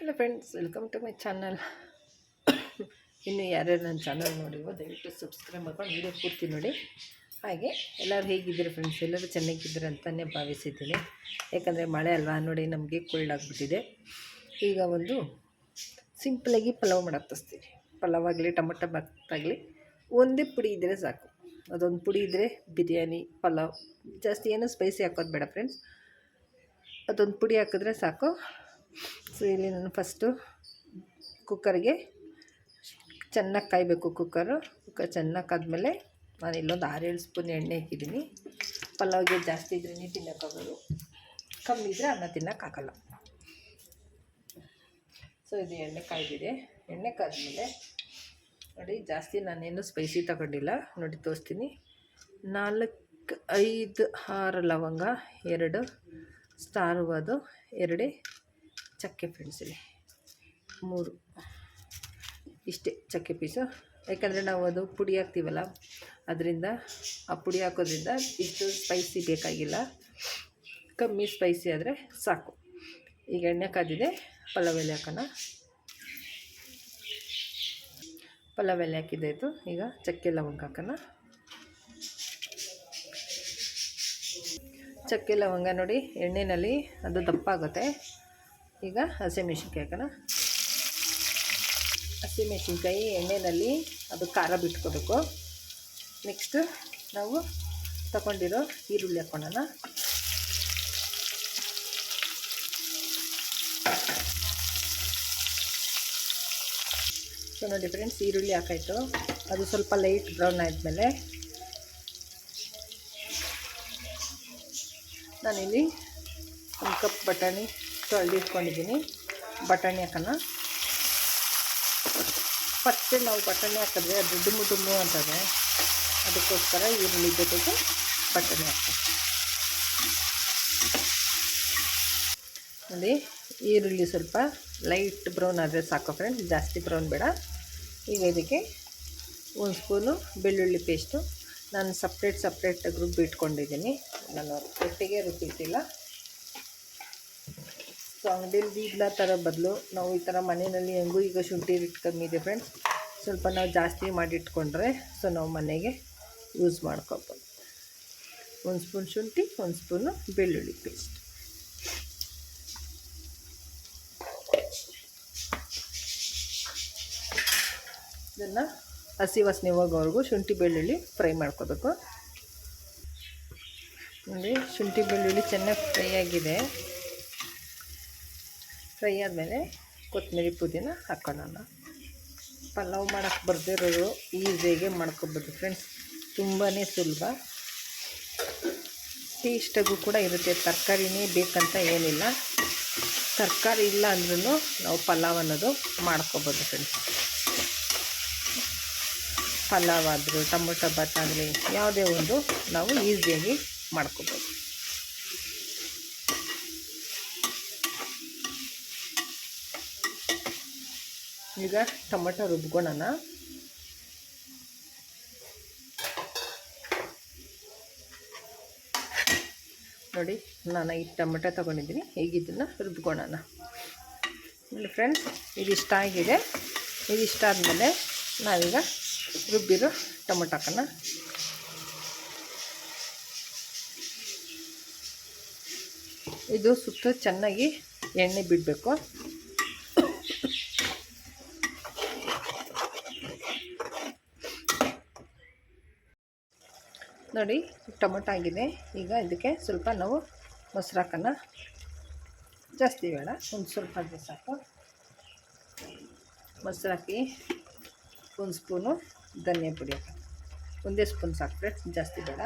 Hello friends welcome to my channel ಇನ್ನು ಯಾರ್ಯಾರು ನನ್ನ ಚಾನಲ್ ನೋಡಿವೋ ದಯವಿಟ್ಟು ಸಬ್ಸ್ಕ್ರೈಬ್ ಮಾಡ್ಕೊಂಡು ವೀಡಿಯೋ ಪೂರ್ತಿ ನೋಡಿ. ಹಾಗೆ, ಎಲ್ಲರೂ ಹೇಗಿದ್ದೀರಿ ಫ್ರೆಂಡ್ಸ್ ಎಲ್ಲರೂ ಚೆನ್ನಾಗಿದ್ದೀರಿ ಅಂತಲೇ ಭಾವಿಸಿದ್ದೀನಿ. ಯಾಕಂದರೆ ಮಳೆ ಅಲ್ವಾ? ನೋಡಿ, ನಮಗೆ ಕೋಲ್ಡ್ ಆಗಿಬಿಟ್ಟಿದೆ. ಈಗ ಒಂದು ಸಿಂಪಲಾಗಿ ಪಲಾವ್ ಮಾಡಕ್ಕೆ ಪಲಾವ್ ಆಗಲಿ, ಟೊಮೊಟೊ ಬಾತಾಗಲಿ ಒಂದೇ ಪುಡಿ ಇದ್ದರೆ ಸಾಕು. ಅದೊಂದು ಪುಡಿ ಇದ್ದರೆ ಬಿರಿಯಾನಿ, ಪಲಾವ್, ಜಾಸ್ತಿ ಏನೂ ಸ್ಪೈಸಿ ಹಾಕೋದು ಬೇಡ ಫ್ರೆಂಡ್ಸ್ ಅದೊಂದು ಪುಡಿ ಹಾಕಿದ್ರೆ ಸಾಕು. ಸೊ ಇಲ್ಲಿ ನಾನು ಫಸ್ಟು ಕುಕ್ಕರ್ಗೆ ಚೆನ್ನಾಗಿ ಕಾಯಬೇಕು ಕುಕ್ಕರು ಕುಕ್ಕರ್ ಚೆನ್ನಾಗಿ ಕಾದ್ಮೇಲೆ ನಾನು ಇಲ್ಲೊಂದು ಆರೇಳು ಸ್ಪೂನ್ ಎಣ್ಣೆ ಹಾಕಿದ್ದೀನಿ. ಪಲಾವ್ಗೆ ಜಾಸ್ತಿ ಇದ್ರೇ ತಿನ್ನೋಕ್ಕಾಗೋದು ಕಮ್ಮಿ ಇದ್ದರೆ ಅನ್ನ ತಿನ್ನೋಕ್ಕಾಗಲ್ಲ ಸೊ ಇದು ಎಣ್ಣೆ ಕಾಯ್ದಿದೆ. ಎಣ್ಣೆ ಕಾದ್ಮೇಲೆ ನೋಡಿ, ಜಾಸ್ತಿ ನಾನೇನು ಸ್ಪೈಸಿ ತಗೊಂಡಿಲ್ಲ. ನೋಡಿ, ತೋರಿಸ್ತೀನಿ. ನಾಲ್ಕು, ಐದು, ಆರು ಲವಂಗ, ಎರಡು, ಸ್ಟಾರ್ ಅದು ಎರಡೇ ಚಕ್ಕೆ ಫ್ರೆಂಡ್ಸ್ ಇಲ್ಲಿ. ಮೂರು. ಇಷ್ಟೇ ಚಕ್ಕೆ ಪೀಸು. ಯಾಕಂದರೆ ನಾವು ಅದು ಪುಡಿ ಹಾಕ್ತೀವಲ್ಲ, ಅದರಿಂದ, ಆ ಪುಡಿ ಹಾಕೋದ್ರಿಂದ ಇಷ್ಟು ಸ್ಪೈಸಿ ಬೇಕಾಗಿಲ್ಲ. ಕಮ್ಮಿ ಸ್ಪೈಸಿ ಆದರೆ ಸಾಕು. ಈಗ ಎಣ್ಣೆ ಕಾದಿದೆ ಪಲಾವ್ ಎಲೆ ಹಾಕೋಣ. ಪಲಾವ್ ಎಲೆ ಹಾಕಿದ್ದಾಯಿತು ಈಗ ಚಕ್ಕೆ ಲವಂಗ ಹಾಕೋಣ. ಚಕ್ಕೆ ಲವಂಗ ನೋಡಿ ಎಣ್ಣೆಯಲ್ಲಿ ಅದು ದಪ್ಪ ಆಗುತ್ತೆ ಈಗ ಹಸಿಮೆಣ್ಸಿನ್ಕಾಯಿ ಹಾಕೋಣ. ಹಸಿಮೆಣ್ಸಿನ್ಕಾಯಿ ಎಣ್ಣೆಯಲ್ಲಿ ಅದು ಖಾರ ಬಿಟ್ಕೋಬೇಕು. ನೆಕ್ಸ್ಟ್ ನಾವು ತಗೊಂಡಿರೋ ಈರುಳ್ಳಿ ಹಾಕ್ಕೊಳ್ಳೋಣ ಸೊ ನೋಡಿ ಫ್ರೆಂಡ್ಸ್ ಈರುಳ್ಳಿ ಹಾಕಾಯಿತು. ಅದು ಸ್ವಲ್ಪ ಲೈಟ್ ಬ್ರೌನ್ ಆದಮೇಲೆ ನಾನಿಲ್ಲಿ ಒಂದು ಕಪ್ ಬಟಾಣಿ ತೊಳೆದಿಟ್ಕೊಂಡಿದ್ದೀನಿ ಬಟಾಣಿ ಹಾಕೋಣ. ಫಸ್ಟ್ ನಾವು ಬಟಾಣಿ ಹಾಕಿದ್ರೆ ಅದು ಡುಮ್ಮು ಡುಮ್ಮು ಅಂತದೆ. ಅದಕ್ಕೋಸ್ಕರ ಈರುಳ್ಳಿ ಜೊತೆಗೆ ಬಟಾಣಿ ಹಾಕ್ತೀವಿ ನೋಡಿ, ಈರುಳ್ಳಿ ಸ್ವಲ್ಪ ಲೈಟ್ ಬ್ರೌನ್ ಆದರೆ ಸಾಕು ಫ್ರೆಂಡ್ಸ್ ಜಾಸ್ತಿ ಬ್ರೌನ್ ಬೇಡ. ಈಗ ಇದಕ್ಕೆ ಒಂದು ಸ್ಪೂನು ಬೆಳ್ಳುಳ್ಳಿ ಪೇಸ್ಟು. ನಾನು ಸಪ್ರೇಟ್ ಸಪ್ರೇಟಾಗಿ ರುಬ್ಬಿಟ್ಕೊಂಡಿದ್ದೀನಿ ನಾನು ಒಟ್ಟಿಗೆ ರುಬ್ಬಿಟ್ಟಿಲ್ಲ ಸೊ ಅಂಗಡಿಯಲ್ಲಿ ಇಲ್ಲ ಥರ ಬದಲು ನಾವು ಈ ಥರ ಮನೆಯಲ್ಲಿ ಹೆಂಗೂ ಈಗ ಶುಂಠಿ ರೇಟ್ ಕಮ್ಮಿ ಇದೆ ಫ್ರೆಂಡ್ಸ್ ಸ್ವಲ್ಪ ನಾವು ಜಾಸ್ತಿ ಮಾಡಿಟ್ಕೊಂಡ್ರೆ ಸೊ ನಾವು ಮನೆಗೆ ಯೂಸ್ ಮಾಡ್ಕೊಬೋದು. ಒಂದು ಸ್ಪೂನ್ ಶುಂಠಿ, ಒಂದು ಸ್ಪೂನು ಬೆಳ್ಳುಳ್ಳಿ ಪೇಸ್ಟ್ ಇದನ್ನು ಹಸಿ ವಾಸನೆ ಹೋಗೋವರೆಗೂ ಶುಂಠಿ, ಬೆಳ್ಳುಳ್ಳಿ ಫ್ರೈ ಮಾಡ್ಕೋಬೇಕು. ನೋಡಿ ಶುಂಠಿ, ಬೆಳ್ಳುಳ್ಳಿ ಚೆನ್ನಾಗಿ ಫ್ರೈ ಆಗಿದೆ. ಫ್ರೈ ಆದಮೇಲೆ ಕೊತ್ತಂಬರಿ ಪುದೀನ ಹಾಕ್ಕೊಳ್ಳೋಣ ಪಲಾವ್ ಮಾಡೋಕ್ಕೆ ಬರ್ದಿರೋರು ಈಸಿಯಾಗಿ ಮಾಡ್ಕೋಬೋದು ಫ್ರೆಂಡ್ಸ್. ತುಂಬಾ ಸುಲಭ. ಟೇಸ್ಟಾಗೂ ಕೂಡ ಇರುತ್ತೆ. ತರಕಾರಿನೇ ಬೇಕಂತ ಏನಿಲ್ಲ. ತರಕಾರಿ ಇಲ್ಲ ಅಂದ್ರೂ ನಾವು ಪಲಾವ್ ಅನ್ನೋದು ಮಾಡ್ಕೋಬೋದು ಫ್ರೆಂಡ್ಸ್. ಪಲಾವ್ ಆದರೂ, ಟೊಮೊಟೊ ಬಾತ್ ಆಗಲಿ ಯಾವುದೇ ಒಂದು ನಾವು ಈಸಿಯಾಗಿ ಮಾಡ್ಕೊಬೋದು. ಈಗ ಟೊಮೆಟೊ ರುಬ್ಕೊಳ್ಳೋಣ ನೋಡಿ, ನಾನು ಈ ಟೊಮೆಟೊ ತೊಗೊಂಡಿದ್ದೀನಿ. ಈಗ ಇದನ್ನು ರುಬ್ಕೊಳ್ಳೋಣ ನೋಡಿ ಫ್ರೆಂಡ್ಸ್ ಇದು ಇಷ್ಟ ಆಗಿದೆ. ಇದು ಇಷ್ಟ ಆದಮೇಲೆ ನಾವೀಗ ರುಬ್ಬಿರೋ ಟೊಮೆಟೊಕನ್ನು ಇದು ಸುತ್ತ ಚೆನ್ನಾಗಿ ಎಣ್ಣೆ ಬಿಡಬೇಕು. ನೋಡಿ, ಟೊಮೊಟೊ ಆಗಿದೆ. ಈಗ ಇದಕ್ಕೆ ಸ್ವಲ್ಪ ನಾವು ಮೊಸರು ಹಾಕೋಣ ಜಾಸ್ತಿ ಬೇಡ, ಒಂದು ಸ್ವಲ್ಪ ಅದೇ ಸಾಕು. ಮೊಸರು ಹಾಕಿ ಒಂದು ಸ್ಪೂನು ಧನಿಯಾ ಪುಡಿ ಹಾಕೋಣ ಒಂದೇ ಸ್ಪೂನ್ ಸಾಕು ಫ್ರೆಂಡ್ಸ್ ಜಾಸ್ತಿ ಬೇಡ.